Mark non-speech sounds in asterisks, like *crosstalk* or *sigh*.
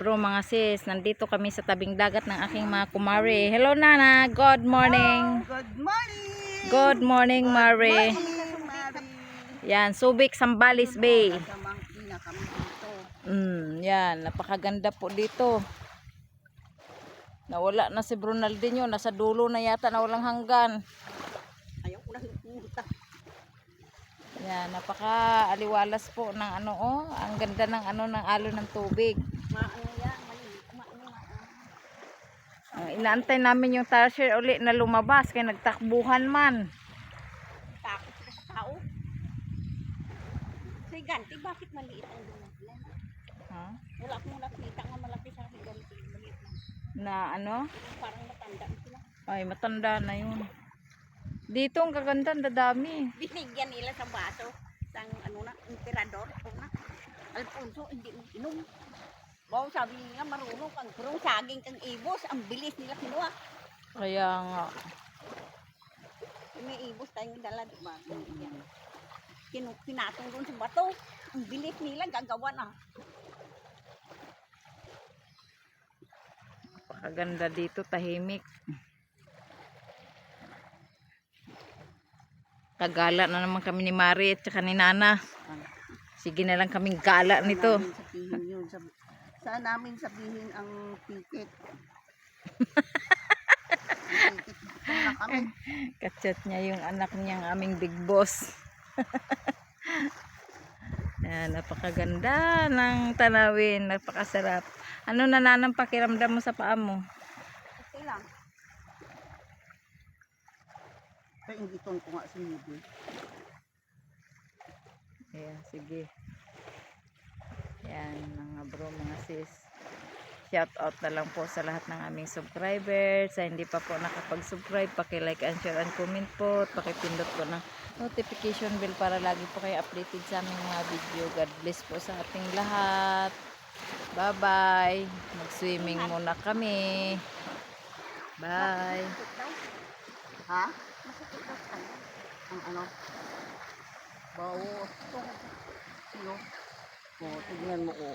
bro, mga sis, nandito kami sa tabing dagat ng aking mga kumare. Hello Nana, good morning. Good morning! Good morning, Mare. Morning, Mari. Yan, Subic, Sambales Bay. Mm, yan, napakaganda po dito. Nawala na si Brunaldinho, nasa dulo na yata na walang hanggan. Ayaw ko pumunta. Yan, napaka-aliwalas po ng ano oh, ang ganda ng ano ng alon ng tubig. Maano yan, maliit. Maano nga. Ang inaantay namin yung tarsier uli na lumabas kaya nagtakbuhan man. Takot sa tao. Si Ganti, bakit maliit ang dumagulan? Ha? Wala akong nakita nga malaki sa si Ganti. Maliit lang. Na ano? Parang matanda sila. Ay, matanda na yun. Dito ang kaganda, ang dadami. Binigyan nila sa baso. Sang ano na, emperador. Ano na. Alfonso, hindi inom. Wow, sabi niya, marunong kang kurong saging kang ibos. Ang bilis nila kinuha. Kaya nga. May ibos tayong dala, di ba? Kinu pinatong doon sa bato. Ang bilis nila, gagawa na. Napakaganda dito, tahimik. Kagala na naman kami ni Mari at saka ni Nana. Sige na lang kaming gala nito. Saan namin sabihin yun? Sa, saan namin sabihin ang ticket? na. Kachat niya yung anak niyang aming big boss. *laughs* Yan, napakaganda ng tanawin. Napakasarap. Ano na nanang pakiramdam mo sa paa mo? Okay lang. Kaya hindi ko nga si Nibi. Ayan, sige. Yan, mga bro, mga sis. Shout out na lang po sa lahat ng aming subscribers. Sa hindi pa po nakapag-subscribe, paki-like and share and comment po. At Pakipindot po ng notification bell para lagi po kayo updated sa aming mga video. God bless po sa ating lahat. Bye-bye. Mag-swimming muna kami. Bye. Ha? Masakit daw. Ang ano? Bawo. Sino? O, tignan mo ko.